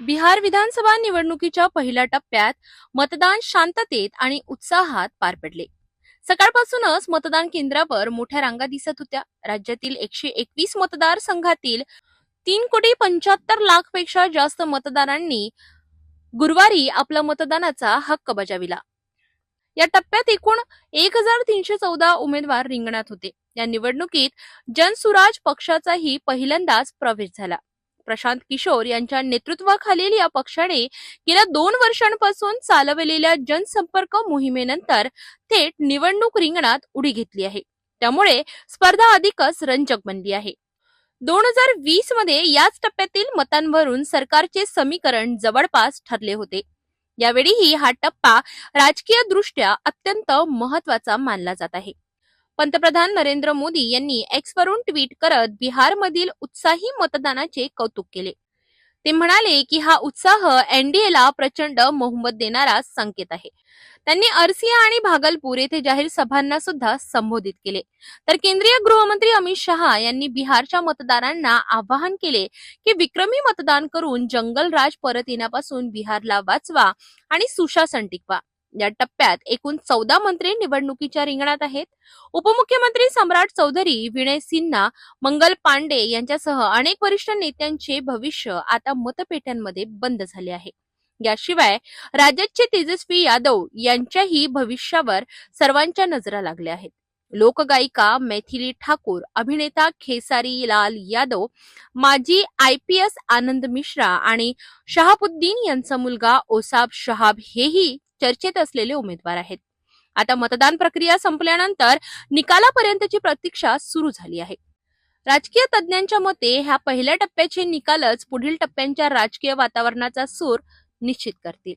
बिहार विधानसभा निवडणुकीच्या पहिल्या टप्प्यात मतदान शांततेत आणि उत्साहात पार पडले. सकाळपासूनच मतदान केंद्रावर मोठ्या रांगा दिसत होत्या. राज्यातील एकशे एकवीस मतदारसंघातील तीन कोटी पंच्याहत्तर लाखपेक्षा जास्त मतदारांनी गुरुवारी आपला मतदानाचा हक्क बजाविला. या टप्प्यात एकूण एक हजार तीनशे चौदा उमेदवार रिंगणात होते. या निवडणुकीत जनसुराज पक्षाचाही पहिल्यांदाच प्रवेश झाला. प्रशांत किशोर यांच्या नेतृत्वाखालील या पक्षाने गेल्या दोन वर्षांपासून चालवलेल्या जनसंपर्क मोहिमेनंतर थेट निवडणूक रिंगणात उडी घेतली आहे. त्यामुळे स्पर्धा अधिकच रंजक बनली आहे. दोन हजार वीसमध्ये याच टप्प्यातील मतांवरून सरकारचे समीकरण जवळपास ठरले होते. यावेळीही हा टप्पा राजकीय दृष्ट्या अत्यंत महत्त्वाचा मानला जात आहे. पंतप्रधान नरेंद्र मोदी यांनी एक्स वरून ट्विट करत बिहारमधील उत्साही मतदानाचे कौतुक केले. ते म्हणाले की हा उत्साह एनडीएला प्रचंड मोहम्मद देणारा संकेत आहे. त्यांनी अर्सिया आणि भागलपूर येथे जाहीर सभांना सुद्धा संबोधित केले. तर केंद्रीय गृहमंत्री अमित शहा यांनी बिहारच्या मतदारांना आवाहन केले की विक्रमी मतदान करून जंगलराज परत येण्यापासून बिहारला वाचवा आणि सुशासन टिकवा. या टप्प्यात एकूण चौदा मंत्री निवडणुकीच्या रिंगणात आहेत. उपमुख्यमंत्री सम्राट चौधरी विनय सिन्हा मंगल पांडे यांच्यासह अनेक वरिष्ठ नेत्यांचे भविष्य आता मतपेट्यांमध्ये बंद झाले आहे. याशिवाय राज्याचे तेजस्वी यादव यांच्याही भविष्यावर सर्वांच्या नजरा लागल्या आहेत. लोकगायिका मैथिली ठाकूर अभिनेता खेसारी लाल यादव माजी I P S Anand Mishra आणि शहाबुद्दीन यांचा मुलगा ओसाब शहाब हेही चर्चेत असलेले उमेदवार आहेत. आता मतदान प्रक्रिया संपल्यानंतर निकालापर्यंतची प्रतीक्षा सुरू झाली आहे. राजकीय तज्ज्ञांच्या मते ह्या पहिल्या टप्प्याचे निकालच पुढील टप्प्यांच्या राजकीय वातावरणाचा सूर निश्चित करतील.